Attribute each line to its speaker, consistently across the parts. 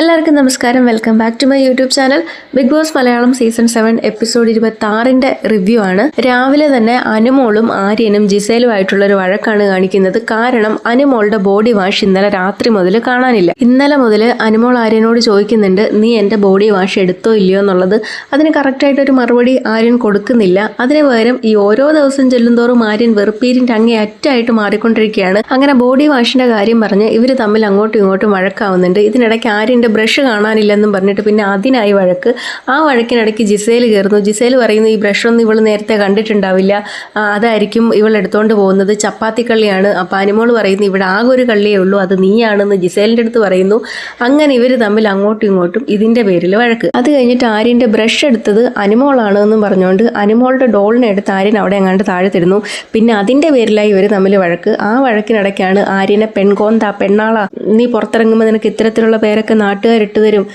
Speaker 1: എല്ലാവർക്കും നമസ്കാരം. Welcome back to my YouTube channel Bigg Boss Malayalam season seven episode ഇരുപത്തി ആറിന്റെ റിവ്യൂ ആണ്. രാവിലെ തന്നെ അനുമോളും ആര്യനും ജിസേലും ആയിട്ടുള്ള ഒരു വഴക്കാണ് കാണിക്കുന്നത്. കാരണം അനുമോളുടെ ബോഡി വാഷ് ഇന്നലെ രാത്രി മുതൽ കാണാനില്ല. ഇന്നലെ മുതൽ അനുമോൾ ആര്യനോട് ചോദിക്കുന്നുണ്ട് നീ എന്റെ ബോഡി വാഷ് എടുത്തോ ഇല്ലയോ എന്നുള്ളത്? അതിന് കറക്റ്റായിട്ട് ഒരു മറുപടി ആര്യൻ കൊടുക്കുന്നില്ല. അതിന് പകരം ഈ ഓരോ ദിവസം ചെല്ലുന്തോറും ആര്യൻ വെറുപ്പീരിന്റെ അങ്ങേ അറ്റായിട്ട് മാറിക്കൊണ്ടിരിക്കുകയാണ്. അങ്ങനെ ബോഡി വാഷിന്റെ കാര്യം പറഞ്ഞ് ഇവർ തമ്മിൽ അങ്ങോട്ടും ഇങ്ങോട്ടും വഴക്കാവുന്നുണ്ട്. ഇതിനിടയ്ക്ക് ആര്യന്റെ ബ്രഷ് കാണാനില്ലെന്നും പറഞ്ഞിട്ട് പിന്നെ അതിനായി വഴക്ക്. ആ വഴക്കിനിടയ്ക്ക് ജിസേൽ കയറുന്നു. ജിസേൽ പറയുന്നു ഈ ബ്രഷൊന്നും ഇവൾ നേരത്തെ കണ്ടിട്ടുണ്ടാവില്ല. അതായിരിക്കും ഇവൾ എടുത്തുകൊണ്ട് പോകുന്നത്. ചപ്പാത്തി കള്ളിയാണ് അപ്പോൾ അനിമോൾ പറയുന്നു ഇവിടെ ആകെ ഒരു കള്ളിയേ ഉള്ളൂ. അത് നീയാണെന്ന് ജിസേലിന്റെ അടുത്ത് പറയുന്നു. അങ്ങനെ ഇവർ തമ്മിൽ അങ്ങോട്ടും ഇങ്ങോട്ടും ഇതിന്റെ പേരിൽ വഴക്ക്. അത് കഴിഞ്ഞിട്ട് ആര്യന്റെ ബ്രഷ് എടുത്തത് അനിമോളാണ് എന്നും പറഞ്ഞുകൊണ്ട് അനിമോളുടെ ഡോളിനെ എടുത്ത് ആര്യൻ അവിടെ എങ്ങാണ്ട് താഴെ തരുന്നു പിന്നെ അതിന്റെ പേരിലായി ഇവർ തമ്മിൽ വഴക്ക്. ആ വഴക്കിനിടയ്ക്കാണ് ആര്യനെ പെൺകോന്ത പെണ്ണാള നീ പുറത്തിറങ്ങുമ്പോൾ നിനക്ക് ഇത്തരത്തിലുള്ള പേരൊക്കെ നാട്ടുകാരിട്ട് തരും.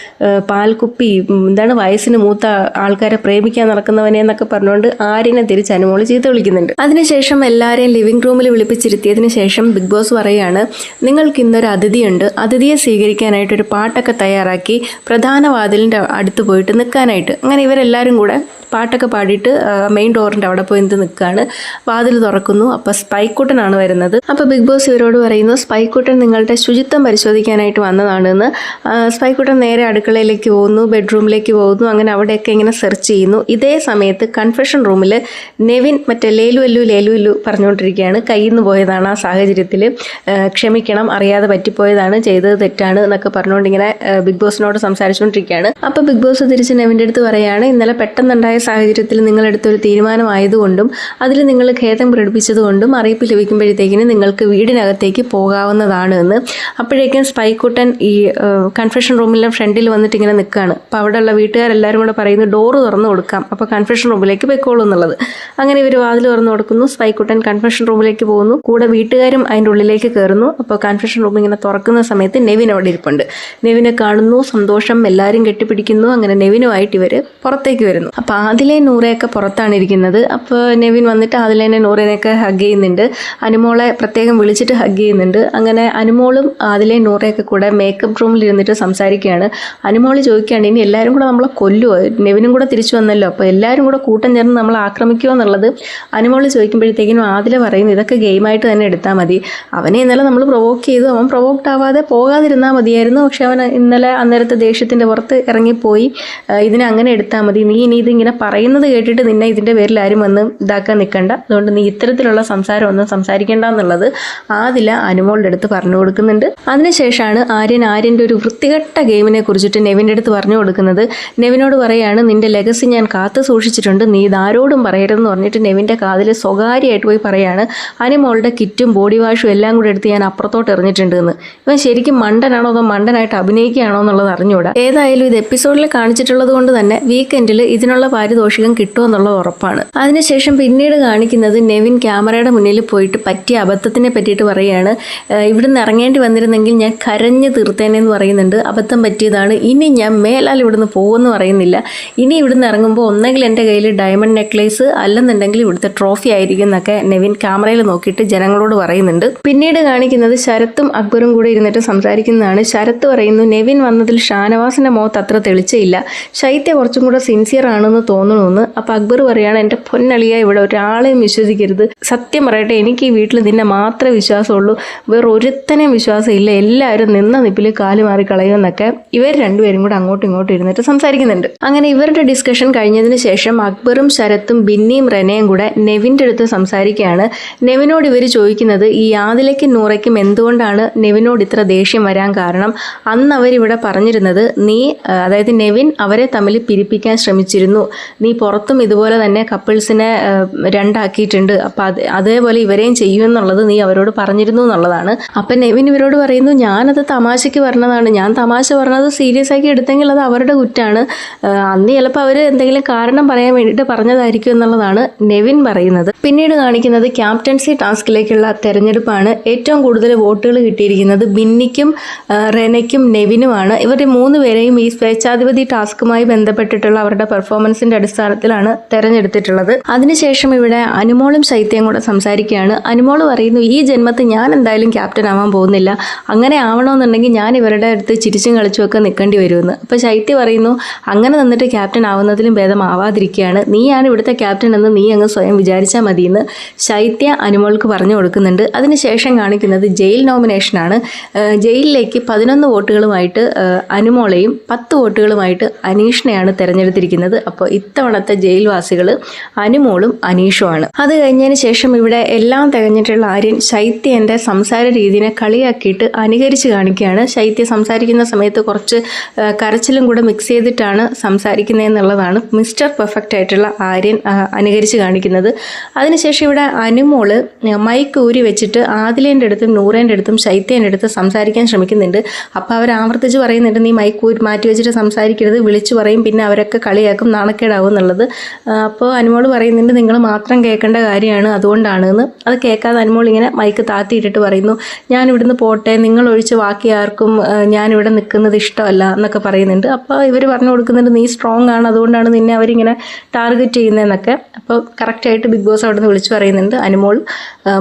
Speaker 1: പാൽക്കുപ്പി എന്താണ് വയസ്സിന് മൂത്ത ആൾക്കാരെ പ്രേമിക്കാൻ നടക്കുന്നവനെ എന്നൊക്കെ പറഞ്ഞുകൊണ്ട് ആര്യനെ തിരിച്ച് അനുമോൾ ചീത്ത വിളിക്കുന്നുണ്ട്. അതിനുശേഷം എല്ലാവരെയും ലിവിംഗ് റൂമിൽ വിളിപ്പിച്ചിരുത്തിയതിന് ശേഷം ബിഗ് ബോസ് പറയുകയാണ് നിങ്ങൾക്ക് ഇന്നൊരു അതിഥിയുണ്ട്. അതിഥിയെ സ്വീകരിക്കാനായിട്ട് ഒരു പാട്ടൊക്കെ തയ്യാറാക്കി പ്രധാന വാതിലിന്റെ അടുത്ത് പോയിട്ട് നിൽക്കാനായിട്ട്. അങ്ങനെ ഇവരെല്ലാവരും കൂടെ പാട്ടൊക്കെ പാടിയിട്ട് മെയിൻ ഡോറിന്റെ അവിടെ പോയി നിന്ന് നിൽക്കുകയാണ് വാതിൽ തുറക്കുന്നു. അപ്പോൾ സ്പൈക്കുട്ടനാണ് വരുന്നത്. അപ്പോൾ ബിഗ് ബോസ് ഇവരോട് പറയുന്നു സ്പൈക്കുട്ടൻ നിങ്ങളുടെ ശുചിത്വം പരിശോധിക്കാനായിട്ട് വന്നതാണെന്ന്. സ്പൈക്കുട്ടൻ നേരെ അടുക്കളയിലേക്ക് പോകുന്നു ബെഡ്റൂമിലേക്ക് പോകുന്നു അങ്ങനെ അവിടെയൊക്കെ ഇങ്ങനെ സെർച്ച് ചെയ്യുന്നു. ഇതേ സമയത്ത് കൺഫെഷൻ റൂമിൽ നെവിൻ മറ്റേ ലേലു അല്ലു ലേലു അല്ലു പറഞ്ഞുകൊണ്ടിരിക്കുകയാണ്. കയ്യിൽ നിന്ന് പോയതാണ് ആ സാഹചര്യത്തിൽ ക്ഷമിക്കണം അറിയാതെ പറ്റിപ്പോയതാണ് ചെയ്തത് തെറ്റാണ് എന്നൊക്കെ പറഞ്ഞുകൊണ്ട് ഇങ്ങനെ ബിഗ് ബോസിനോട് സംസാരിച്ചുകൊണ്ടിരിക്കുകയാണ്. അപ്പോൾ ബിഗ് ബോസ് തിരിച്ച് നെവിന്റെ അടുത്ത് പറയുകയാണ് ഇന്നലെ പെട്ടെന്നുണ്ടായ സാഹചര്യത്തിൽ നിങ്ങൾ ഒരു തീരുമാനമായതുകൊണ്ടും അതിൽ നിങ്ങൾ ഖേദം പ്രകടിപ്പിച്ചതുകൊണ്ടും അറിയിപ്പ് ലഭിക്കുമ്പോഴത്തേക്കിന് നിങ്ങൾക്ക് വീടിനകത്തേക്ക് പോകാവുന്നതാണ് എന്ന്. അപ്പോഴേക്കും സ്പൈക്കുട്ടൻ ഈ കൺഫെഷൻ റൂമിലെ ഫ്രണ്ടിൽ വന്നിട്ട് ഇങ്ങനെ നിൽക്കുകയാണ്. അപ്പോൾ അവിടെയുള്ള വീട്ടുകാരെല്ലാവരും കൂടെ പറയുന്നു ഡോറ് തുറന്ന് കൊടുക്കാം. അപ്പോൾ കൺഫെഷൻ റൂമിലേക്ക് പോയിക്കോളൂ എന്നുള്ളത്. അങ്ങനെ ഇവർ വാതിൽ തുറന്നു കൊടുക്കുന്നു. സ്പൈക്കുട്ടൻ കൺഫെഷൻ റൂമിലേക്ക് പോകുന്നു. കൂടെ വീട്ടുകാരും അതിന്റെ ഉള്ളിലേക്ക് കയറുന്നു. അപ്പോൾ കൺഫെഷൻ റൂം ഇങ്ങനെ തുറക്കുന്ന സമയത്ത് നെവിൻ അവിടെ ഇരിപ്പുണ്ട്. നെവിനെ കാണുന്നു. സന്തോഷം. എല്ലാവരും കെട്ടിപ്പിടിക്കുന്നു. അങ്ങനെ നെവിനുമായിട്ട് ഇവർ പുറത്തേക്ക് വരുന്നു. അപ്പോൾ ആദിലെ നൂറയൊക്കെ പുറത്താണ് ഇരിക്കുന്നത്. അപ്പോൾ നെവിൻ വന്നിട്ട് ആദിലേനെ നൂറേനെയൊക്കെ ഹഗ് ചെയ്യുന്നുണ്ട്. അനുമോളെ പ്രത്യേകം വിളിച്ചിട്ട് ഹഗ് ചെയ്യുന്നുണ്ട്. അങ്ങനെ അനുമോളും ആദിലെ നൂറയൊക്കെ കൂടെ മേക്കപ്പ് റൂമിൽ ഇരുന്നിട്ട് സംസാരിക്കുകയാണ്. അനുമോൾ ചോദിക്കുകയാണ് ഇനി എല്ലാവരും കൂടെ നമ്മളെ കൊല്ലുമോ നെവിനും കൂടെ തിരിച്ചു വന്നല്ലോ. അപ്പോൾ എല്ലാവരും കൂടെ കൂട്ടം ചേർന്ന് നമ്മൾ ആക്രമിക്കുമോ എന്നുള്ളത് അനുമോൾ ചോദിക്കുമ്പോഴത്തേക്കിനും ആദില പറയുന്നു ഇതൊക്കെ ഗെയിമായിട്ട് തന്നെ എടുത്താൽ മതി. അവനെ ഇന്നലെ നമ്മൾ പ്രൊവോക്ക് ചെയ്തു. അവൻ പ്രൊവോക്ട് ആവാതെ പോകാതിരുന്നാൽ മതിയായിരുന്നു. പക്ഷെ അവൻ ഇന്നലെ അന്നേരത്തെ ദേഷ്യത്തിന്റെ പുറത്ത് ഇറങ്ങിപ്പോയി. ഇതിനെ അങ്ങനെ എടുത്താൽ മതി. നീ ഇനി ഇതിങ്ങനെ പറയുന്നത് കേട്ടിട്ട് നിന്നെ ഇതിന്റെ പേരിൽ ആരും വന്ന് ഇതാക്കാൻ നിൽക്കണ്ട അതുകൊണ്ട് നീ ഇത്തരത്തിലുള്ള സംസാരം ഒന്നും സംസാരിക്കേണ്ട എന്നുള്ളത് ആദില അനുമോളുടെ അടുത്ത് പറഞ്ഞു കൊടുക്കുന്നുണ്ട്. അതിനുശേഷമാണ് ആര്യൻ ആര്യന്റെ ഒരു വൃത്തികെട്ട ഗെയിമിനെ കുറിച്ചിട്ട് നെവിന്റെ അടുത്ത് പറഞ്ഞു കൊടുക്കുന്നത്. നെവിനോട് പറയാണ് നിന്റെ ലെഗസി ഞാൻ കാത്തു സൂക്ഷിച്ചിട്ടുണ്ട്. നീ ഇതാരോടും പറയരുതെന്ന് പറഞ്ഞിട്ട് നെവിന്റെ കാതിൽ സ്വകാര്യമായിട്ട് പോയി പറയാണ് അനുമോളുടെ കിറ്റും ബോഡി വാഷും എല്ലാം കൂടെ എടുത്ത് ഞാൻ അപ്പുറത്തോട്ട് എറിഞ്ഞിട്ടുണ്ട് എന്ന്. ഇവൻ ശരിക്കും മണ്ടനാണോ അതോ മണ്ടനായിട്ട് അഭിനയിക്കുകയാണോ എന്നുള്ളത് അറിഞ്ഞുകൂടാ? ഏതായാലും ഇത് എപ്പിസോഡിൽ കാണിച്ചിട്ടുള്ളത് കൊണ്ട് തന്നെ വീക്കെൻഡിൽ ഇതിനുള്ള പാരിതോഷികം കിട്ടുമെന്നുള്ളത് ഉറപ്പാണ്. അതിനുശേഷം പിന്നീട് കാണിക്കുന്നത് നെവിൻ ക്യാമറയുടെ മുന്നിൽ പോയിട്ട് പറ്റിയ അബദ്ധത്തിനെ പറ്റിയിട്ട് പറയുകയാണ്. ഇവിടുന്ന് ഇറങ്ങേണ്ടി വന്നിരുന്നെങ്കിൽ ഞാൻ കരഞ്ഞ് തീർത്തേനെന്ന് പറയുന്നുണ്ട്. അബദ്ധം പറ്റിയതാണ്. ഇനി ഞാൻ മേലാൽ ഇവിടുന്ന് പോകുമെന്ന് പറയുന്നില്ല. ഇനി ഇവിടുന്ന് ഇറങ്ങുമ്പോൾ ഒന്നെങ്കിൽ എന്റെ കയ്യിൽ ഡയമണ്ട് നെക്ലേസ് അല്ലെന്നുണ്ടെങ്കിൽ ഇവിടുത്തെ ട്രോഫി ആയിരിക്കും എന്നൊക്കെ നെവിൻ ക്യാമറയിൽ നോക്കിയിട്ട് ജനങ്ങളോട് പറയുന്നുണ്ട്. പിന്നീട് കാണിക്കുന്നത് ശരത്തും അക്ബറും കൂടെ ഇരുന്നിട്ട് സംസാരിക്കുന്നതാണ്. ശരത്ത് പറയുന്നു നെവിൻ വന്നതിൽ ഷാനവാസിന്റെ മുഖത്ത് അത്ര തെളിച്ചയില്ല. ശൈത്യ കുറച്ചും കൂടെ സിൻസിയർ ആണെന്ന് തോന്നണമെന്ന് അപ്പൊ അക്ബർ പറയാണ് എന്റെ പൊന്നളിയ ഇവിടെ ഒരാളെയും വിശ്വസിക്കരുത്. സത്യം പറയട്ടെ എനിക്ക് ഈ വീട്ടിൽ നിന്നെ മാത്രമേ വിശ്വാസമുള്ളൂ. വേറെ ഒരുത്തനെയും വിശ്വാസമില്ല. എല്ലാവരും നിന്ന നിപ്പിൽ കാൽ മാറി കളയുമെന്നൊക്കെ ഇവർ രണ്ടുപേരും കൂടെ അങ്ങോട്ടും ഇങ്ങോട്ടും ഇരുന്നിട്ട് സംസാരിക്കുന്നുണ്ട്. അങ്ങനെ ഇവരുടെ ഡിസ്കഷൻ കഴിഞ്ഞതിന് ശേഷം അക്ബറും ശരത്തും ബിന്നിയും റെനയും കൂടെ നെവിന്റെ അടുത്ത് സംസാരിക്കുകയാണ്. നെവിനോട് ഇവർ ചോദിക്കുന്നത് ഈ ആദിലയ്ക്കും നൂറയ്ക്കും എന്തുകൊണ്ടാണ് നെവിനോട് ഇത്ര ദേഷ്യം വരാൻ കാരണം? അന്ന് അവരിവിടെ പറഞ്ഞിരുന്നത് നീ അതായത് നെവിൻ അവരെ തമ്മിൽ പിരിപ്പിക്കാൻ ശ്രമിച്ചിരുന്നു. നീ പുറത്തും ഇതുപോലെ തന്നെ കപ്പിൾസിനെ രണ്ടാക്കിയിട്ടുണ്ട്. അപ്പം അത് അതേപോലെ ഇവരെയും ചെയ്യുമെന്നുള്ളത് നീ അവരോട് പറഞ്ഞിരുന്നു എന്നുള്ളതാണ്. അപ്പം നെവിൻ ഇവരോട് പറയുന്നു ഞാനത് തമാശയ്ക്ക് പറഞ്ഞതാണ്. ഞാൻ തമാശ പറഞ്ഞത് സീരിയസ് ആക്കി എടുത്തെങ്കിൽ അത് അവരുടെ കുറ്റാണ്. അന്ന് ചിലപ്പോൾ അവർ എന്തെങ്കിലും കാരണം പറയാൻ വേണ്ടിയിട്ട് പറഞ്ഞതായിരിക്കും എന്നുള്ളതാണ് നെവിൻ പറയുന്നത്. പിന്നീട് കാണിക്കുന്നത് ക്യാപ്റ്റൻസി ടാസ്കിലേക്കുള്ള തെരഞ്ഞെടുപ്പാണ്. ഏറ്റവും കൂടുതൽ വോട്ടുകൾ കിട്ടിയിരിക്കുന്നത് ബിന്നിക്കും റെനയ്ക്കും നെവിനുമാണ്. ഇവരുടെ മൂന്ന് പേരെയും ഈ സ്വേച്ഛാധിപതി ടാസ്കുമായി ബന്ധപ്പെട്ടിട്ടുള്ള അവരുടെ പെർഫോമൻസിന്റെ അടിസ്ഥാനത്തിലാണ് തെരഞ്ഞെടുത്തിട്ടുള്ളത്. അതിനുശേഷം ഇവിടെ അനുമോളും ശൈത്യം കൂടെ സംസാരിക്കുകയാണ്. അനുമോൾ പറയുന്നു ഈ ജന്മത്തിൽ ഞാൻ എന്തായാലും ക്യാപ്റ്റൻ ആവാൻ പോകുന്നില്ല. അങ്ങനെ ആവണമെന്നുണ്ടെങ്കിൽ ഞാൻ ഇവരുടെ അടുത്ത് ചിരിച്ചും കളിച്ചും ഒക്കെ നിൽക്കേണ്ടി വരുമെന്ന്. അപ്പോൾ ശൈത്യ പറയുന്നു അങ്ങനെ നിന്നിട്ട് ക്യാപ്റ്റൻ ആവുന്നതിലും ഭേദം ആവാതിരിക്കുകയാണ് നീയാണ് ഇവിടുത്തെ ക്യാപ്റ്റൻ എന്ന് നീ അങ്ങ് സ്വയം വിചാരിച്ചാൽ മതിയെന്ന് ശൈത്യ അനുമോൾക്ക് പറഞ്ഞു കൊടുക്കുന്നുണ്ട്. അതിനുശേഷം കാണിക്കുന്നത് ജയിൽ നോമിനേഷനാണ് ജയിലിലേക്ക് പതിനൊന്ന് വോട്ടുകളുമായിട്ട് അനുമോളെയും പത്ത് വോട്ടുകളുമായിട്ട് അനീഷിനെയാണ് തിരഞ്ഞെടുത്തിരിക്കുന്നത്. അപ്പോൾ ഇത്തവണത്തെ ജയിൽവാസികൾ അനുമോളും അനീഷുമാണ്. അത് കഴിഞ്ഞതിന് ശേഷം ഇവിടെ എല്ലാം തികഞ്ഞിട്ടുള്ള ആര്യൻ ശൈത്യന്റെ സംസാര രീതിനെ കളിയാക്കിയിട്ട് അനുകരിച്ച് കാണിക്കുകയാണ്. ശൈത്യ സംസാരിക്കുന്ന സമയത്ത് കുറച്ച് കരച്ചിലും കൂടെ മിക്സ് ചെയ്തിട്ടാണ് സംസാരിക്കുന്നത് എന്നുള്ളതാണ് മിസ്റ്റർ പെർഫെക്റ്റ് ആയിട്ടുള്ള ആര്യൻ അനുകരിച്ച് കാണിക്കുന്നത്. അതിനുശേഷം ഇവിടെ അനുമോൾ മൈക്ക് ഊരി വെച്ചിട്ട് ആദിലേന്റെ അടുത്തും നൂറേന്റെ അടുത്തും ശൈത്യേന്റെ അടുത്ത് സംസാരിക്കാൻ ശ്രമിക്കുന്നുണ്ട്. അപ്പോൾ അവർ ആവർത്തിച്ച് പറയുന്നുണ്ട് നീ മൈക്ക് ഊരി മാറ്റി വെച്ചിട്ട് സംസാരിക്കരുത് വിളിച്ചു പറയും പിന്നെ അവരൊക്കെ കളിയാക്കും നാണക്കേടാവും എന്നുള്ളത്. അപ്പോൾ അനുമോൾ പറയുന്നുണ്ട് നിങ്ങൾ മാത്രം കേൾക്കേണ്ട കാര്യമാണ് അതുകൊണ്ടാണ് എന്ന് അത് കേൾക്കാതെ അനുമോൾ ഇങ്ങനെ മൈക്ക് താത്തിയിട്ടിട്ട് പറയുന്നു ഞാൻ ഇവിടുന്ന് പോട്ടെ നിങ്ങൾ ഒഴിച്ച് ബാക്കി ആർക്കും ഞാനിവിടെ നിൽക്കുന്നത് ഇഷ്ടമല്ല എന്നൊക്കെ പറയുന്നുണ്ട്. അപ്പോൾ ഇവർ പറഞ്ഞു കൊടുക്കുന്നുണ്ട് നീ സ്ട്രോങ് ആണ് അതുകൊണ്ടാണ് നിന്നെ അവരിങ്ങനെ ടാർഗറ്റ് ചെയ്യുന്നതെന്നൊക്കെ. അപ്പോൾ കറക്റ്റായിട്ട് ബിഗ് ബോസ് അവിടെ നിന്ന് വിളിച്ചു പറയുന്നുണ്ട് അനുമോൾ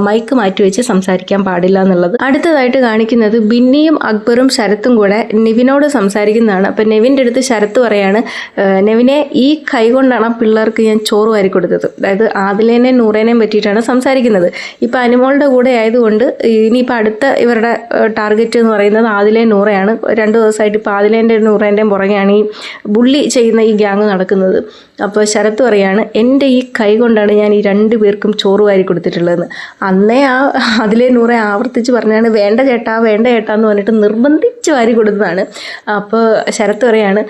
Speaker 1: മൈക്ക് മാറ്റി വെച്ച് സംസാരിക്കാൻ പാടില്ല എന്നുള്ളത്. അടുത്തതായിട്ട് കാണിക്കുന്നത് ബിന്നിയും അക്ബറും ശരത്തും കൂടെ നെവിനോട് സംസാരിക്കുന്നതാണ്. അപ്പോൾ നെവിന്റെ അടുത്ത് ശരത്ത് പറയാണ് നെവിനെ ഈ കൈ കൊണ്ടാണ് ആ പിള്ളേർക്ക് ഞാൻ ചോറ് വാരി കൊടുത്തത്. അതായത് ആദിലേനെയും നൂറേനെയും പറ്റിയിട്ടാണ് സംസാരിക്കുന്നത്. ഇപ്പോൾ അനുമോളുടെ കൂടെ ആയതുകൊണ്ട് ഇനിയിപ്പോൾ അടുത്ത ഇവരുടെ ടാർഗറ്റ് എന്ന് പറയുന്നത് ആദിലെ നൂറയാണ്. രണ്ട് ദിവസമായിട്ട് ഇപ്പോൾ ആദിലേന്റെയും നൂറേന്റെയും പുറകെയാണ് ഈ ബുള്ളി ചെയ്യുന്ന ഈ ഗ്യാങ് നടക്കുന്നത്. അപ്പോൾ ശരത്ത് പറയാണ് എന്റെ ഈ കൈ കൊണ്ടാണ് ഞാൻ ഈ രണ്ട് പേർക്കും ചോറ് വാരി കൊടുത്തിട്ടുള്ളതെന്ന്. അന്നേ ആ അതിലെ നൂറെ ആവർത്തിച്ച് പറഞ്ഞാണ് വേണ്ട ചേട്ടാ വേണ്ട ചേട്ടാ എന്ന് പറഞ്ഞിട്ട് നിർബന്ധിച്ച് വാരി കൊടുത്തതാണ്. അപ്പോൾ ശരത്ത് പറയാണ്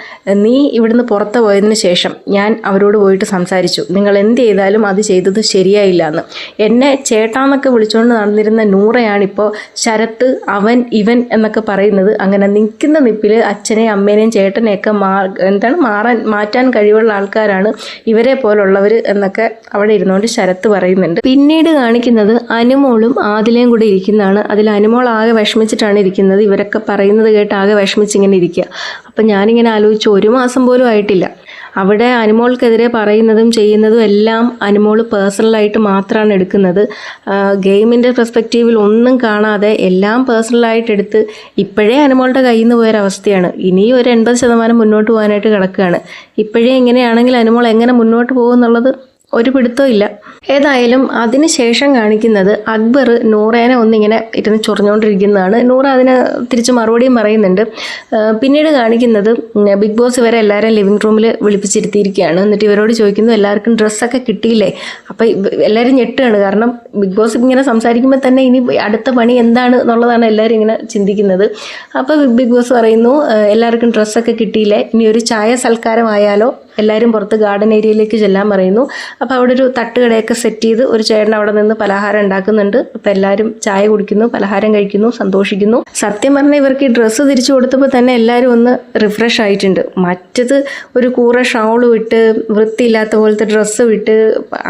Speaker 1: നീ ഇവിടുന്ന് പുറത്ത് പോയതിന് ശേഷം ഞാൻ അവരോട് പോയിട്ട് സംസാരിച്ചു. നിങ്ങൾ എന്ത് ചെയ്താലും അത് ചെയ്തത് ശരിയായില്ല എന്ന് എന്നെ ചേട്ടാന്നൊക്കെ വിളിച്ചുകൊണ്ട് നടന്നിരുന്ന നൂറയാണിപ്പോൾ ശരത്ത് അവൻ ഇവൻ എന്നൊക്കെ പറയുന്നത് അങ്ങനെ നിൽക്കുന്ന നിപ്പിൽ അച്ഛനെയും അമ്മേനെയും ചേട്ടനെയൊക്കെ മാ എന്താണ് മാറാൻ മാറ്റാൻ കഴിവുള്ള ആൾക്കാരാണ് ഇവരെ പോലുള്ളവർ എന്നൊക്കെ അവിടെ ഇരുന്നുകൊണ്ട് ശരത്ത് പറയുന്നുണ്ട്. പിന്നീട് കാണിക്കുന്നത് അനുമോളും ആദിലയും കൂടെ ഇരിക്കുന്നതാണ്. അതിൽ അനുമോൾ ആകെ വിഷമിച്ചിട്ടാണ് ഇരിക്കുന്നത്. ഇവരൊക്കെ പറയുന്നത് കേട്ട് ആകെ വിഷമിച്ചിങ്ങനെ ഇരിക്കുക. അപ്പം ഞാനിങ്ങനെ ആലോചിച്ചു ഒരു മാസം പോലും ആയിട്ടില്ല. അവിടെ അനുമോൾക്കെതിരെ പറയുന്നതും ചെയ്യുന്നതും എല്ലാം അനുമോൾ പേഴ്സണലായിട്ട് മാത്രമാണ് എടുക്കുന്നത്. ഗെയിമിന്റെ പെർസ്പെക്റ്റീവിൽ ഒന്നും കാണാതെ എല്ലാം പേഴ്സണലായിട്ട് എടുത്ത് ഇപ്പോഴേ അനുമോളുടെ കയ്യിൽ നിന്ന് പോയൊരവസ്ഥയാണ് ഇനിയും ഒരു എൺപത് ശതമാനം മുന്നോട്ട് പോകാനായിട്ട് കിടക്കുകയാണ്. ഇപ്പോഴേ എങ്ങനെയാണെങ്കിൽ അനുമോൾ എങ്ങനെ മുന്നോട്ട് പോകും എന്നുള്ളത് ഒരു പിടുത്തവും ഇല്ല. ഏതായാലും അതിന് ശേഷം കാണിക്കുന്നത് അക്ബർ നൂറേനെ ഒന്നിങ്ങനെ ഇരുന്ന് ചൊറിഞ്ഞുകൊണ്ടിരിക്കുന്നതാണ് നൂറ അതിന് തിരിച്ച് മറുപടിയും പറയുന്നുണ്ട്. പിന്നീട് കാണിക്കുന്നത് ബിഗ് ബോസ് ഇവരെ എല്ലാവരും ലിവിങ് റൂമിൽ വിളിപ്പിച്ചിരുത്തിയിരിക്കുകയാണ്. എന്നിട്ട് ഇവരോട് ചോദിക്കുന്നു എല്ലാവർക്കും ഡ്രസ്സൊക്കെ കിട്ടിയില്ലേ? അപ്പോൾ എല്ലാവരും ഞെട്ടുകയാണ്. കാരണം ബിഗ് ബോസ് ഇങ്ങനെ സംസാരിക്കുമ്പോൾ തന്നെ ഇനി അടുത്ത പണി എന്താണ് എന്നുള്ളതാണ് എല്ലാവരും ഇങ്ങനെ ചിന്തിക്കുന്നത്. അപ്പോൾ ബിഗ് ബോസ് പറയുന്നു എല്ലാവർക്കും ഡ്രസ്സൊക്കെ കിട്ടിയില്ലേ? ഇനി ഒരു ചായ സൽക്കാരമായാലോ? എല്ലാവരും പുറത്ത് ഗാർഡൻ ഏരിയയിലേക്ക് ചെല്ലാൻ പറയുന്നു. അപ്പോൾ അവിടെ ഒരു തട്ടുകടയൊക്കെ സെറ്റ് ചെയ്ത് ഒരു ചേട്ടൻ അവിടെ നിന്ന് പലഹാരം ഉണ്ടാക്കുന്നുണ്ട്. അപ്പോൾ എല്ലാവരും ചായ കുടിക്കുന്നു പലഹാരം കഴിക്കുന്നു സന്തോഷിക്കുന്നു. സത്യം പറഞ്ഞാൽ ഇവർക്ക് ഈ ഡ്രസ്സ് തിരിച്ചു കൊടുത്തപ്പോൾ തന്നെ എല്ലാവരും ഒന്ന് റിഫ്രഷ് ആയിട്ടുണ്ട്. മറ്റത് ഒരു കൂറ ഷൗൾ വിട്ട് വൃത്തിയില്ലാത്ത പോലത്തെ ഡ്രസ്സ് വിട്ട്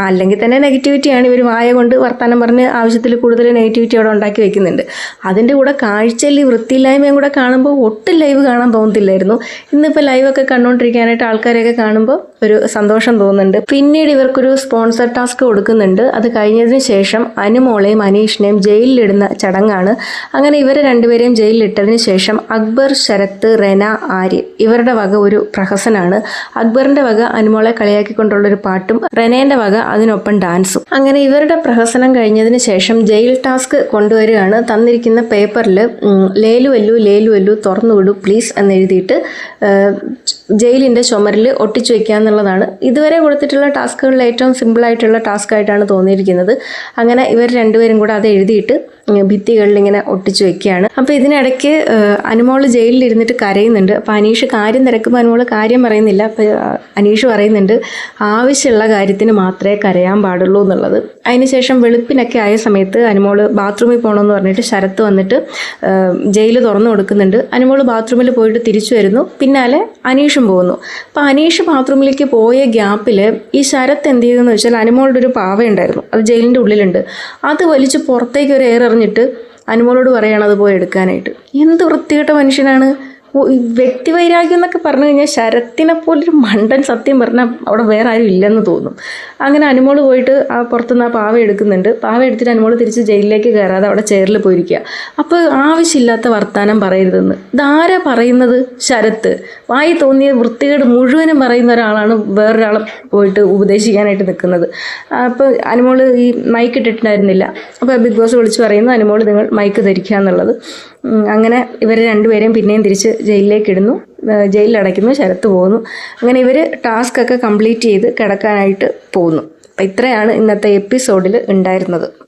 Speaker 1: അല്ലെങ്കിൽ തന്നെ നെഗറ്റിവിറ്റിയാണ് ഇവർ വായ കൊണ്ട് വർത്തമാനം പറഞ്ഞ് ആവശ്യത്തിൽ കൂടുതൽ നെഗറ്റിവിറ്റി അവിടെ ഉണ്ടാക്കി വെക്കുന്നുണ്ട്. അതിന്റെ കൂടെ കാഴ്ചയിൽ ഈ വൃത്തിയില്ലായ്മയും കൂടെ കാണുമ്പോൾ ഒട്ടും ലൈവ് കാണാൻ തോന്നത്തില്ലായിരുന്നു. ഇന്നിപ്പോൾ ലൈവൊക്കെ കണ്ടുകൊണ്ടിരിക്കാനായിട്ട് ആൾക്കാരെയൊക്കെ കാണുമ്പോൾ ഒരു സന്തോഷം തോന്നുന്നുണ്ട്. പിന്നീട് ഇവർക്കൊരു സ്പോൺസർ ടാസ്ക് കൊടുക്കുന്നുണ്ട്. അത് കഴിഞ്ഞതിന് ശേഷം അനുമോളെയും അനീഷിനെയും ജയിലിലിടുന്ന ചടങ്ങാണ്. അങ്ങനെ ഇവരെ രണ്ടുപേരെയും ജയിലിലിട്ടതിന് ശേഷം അക്ബർ ശരത്ത് റെന ആര്യ ഇവരുടെ വക ഒരു പ്രഹസനാണ്. അക്ബറിന്റെ വക അനുമോളെ കളിയാക്കിക്കൊണ്ടുള്ള ഒരു പാട്ടും റെനേന്റെ വക അതിനൊപ്പം ഡാൻസും. അങ്ങനെ ഇവരുടെ പ്രഹസനം കഴിഞ്ഞതിന് ശേഷം ജയിൽ ടാസ്ക് കൊണ്ടുവരികയാണ്. തന്നിരിക്കുന്ന പേപ്പറിൽ ലേലു അല്ലു ലേലു അല്ലു തുറന്നു വിടൂ പ്ലീസ് എന്ന് എഴുതിയിട്ട് ജയിലിന്റെ ചുമരിൽ ഒട്ടിച്ചു വെക്കുക എന്നുള്ളതാണ് ഇതുവരെ കൊടുത്തിട്ടുള്ള ടാസ്കുകളിൽ ഏറ്റവും സിമ്പിളായിട്ടുള്ള ടാസ്ക് ആയിട്ടാണ് തോന്നിയിരിക്കുന്നത്. അങ്ങനെ ഇവർ രണ്ടുപേരും കൂടെ അത് എഴുതിയിട്ട് ഭിത്തികളിൽ ഇങ്ങനെ ഒട്ടിച്ചു വെക്കുകയാണ്. അപ്പോൾ ഇതിനിടയ്ക്ക് അനുമോൾ ജയിലിൽ ഇരുന്നിട്ട് കരയുന്നുണ്ട്. അപ്പോൾ അനീഷ് കാര്യം തിരക്കുമ്പോൾ അനുമോൾ കാര്യം പറയുന്നില്ല. അപ്പോൾ അനീഷ് പറയുന്നുണ്ട് ആവശ്യമുള്ള കാര്യത്തിന് മാത്രമേ കരയാൻ പാടുള്ളൂ എന്നുള്ളത്. അതിനുശേഷം വെളുപ്പിനൊക്കെ ആയ സമയത്ത് അനുമോൾ ബാത്റൂമിൽ പോകണമെന്ന് പറഞ്ഞിട്ട് ശരത്ത് വന്നിട്ട് ജയിൽ തുറന്നു കൊടുക്കുന്നുണ്ട്. അനുമോൾ ബാത്റൂമിൽ പോയിട്ട് തിരിച്ചു വരുന്നു. പിന്നാലെ അനീഷും പോകുന്നു. അപ്പോൾ അനീഷ് ബാത്റൂമിലേക്ക് പോയ ഗ്യാപ്പിൽ ഈ ശരത്ത് എന്ത് ചെയ്തെന്ന് വെച്ചാൽ അനുമോളുടെ ഒരു പാവയുണ്ടായിരുന്നു അത് ജയിലിന്റെ ഉള്ളിലുണ്ട്. അത് വലിച്ച് പുറത്തേക്ക് ഒരു എയർ എറിഞ്ഞിട്ട് അനുമോളോട് പറയാണ് അത് പോയി എടുക്കാനായിട്ട്. എന്ത് വൃത്തികെട്ട മനുഷ്യനാണ്? ഓ, ഈ വ്യക്തിവൈരാഗ്യം എന്നൊക്കെ പറഞ്ഞു കഴിഞ്ഞാൽ ശരത്തിനെ പോലൊരു മണ്ടൻ സത്യം പറഞ്ഞാൽ അവിടെ വേറെ ആരും ഇല്ലെന്ന് തോന്നും. അങ്ങനെ അനുമോൾ പോയിട്ട് ആ പുറത്തുനിന്ന് ആ പാവ എടുക്കുന്നുണ്ട്. പാവ എടുത്തിട്ട് അനുമോൾ തിരിച്ച് ജയിലിലേക്ക് കയറാതെ അവിടെ ചെയറിൽ പോയിരിക്കുക അപ്പോൾ ആവശ്യമില്ലാത്ത വർത്തമാനം പറയരുതെന്ന്. ഇതാരാ പറയുന്നത്? ശരത്ത്. വായി തോന്നിയ വൃത്തികേട് മുഴുവനും പറയുന്ന ഒരാളാണ് വേറൊരാളെ പോയിട്ട് ഉപദേശിക്കാനായിട്ട് നിൽക്കുന്നത് അപ്പോൾ അനുമോൾ ഈ മൈക്ക് ഇട്ടിട്ടുണ്ടായിരുന്നില്ല. അപ്പോൾ ബിഗ് ബോസ് വിളിച്ച് പറയുന്നു അനുമോൾ നിങ്ങൾ മൈക്ക് ധരിക്കുക എന്നുള്ളത് അങ്ങനെ ഇവർ രണ്ടുപേരെയും പിന്നെയും തിരിച്ച് ജയിലിലേക്ക് ഇടുന്നു അടയ്ക്കുന്നു ശരത്ത് പോകുന്നു. അങ്ങനെ ഇവർ ടാസ്ക് ഒക്കെ കംപ്ലീറ്റ് ചെയ്ത് കിടക്കാനായിട്ട് പോകുന്നു. അപ്പം ഇത്രയാണ് ഇന്നത്തെ എപ്പിസോഡിൽ ഉണ്ടായിരുന്നത്.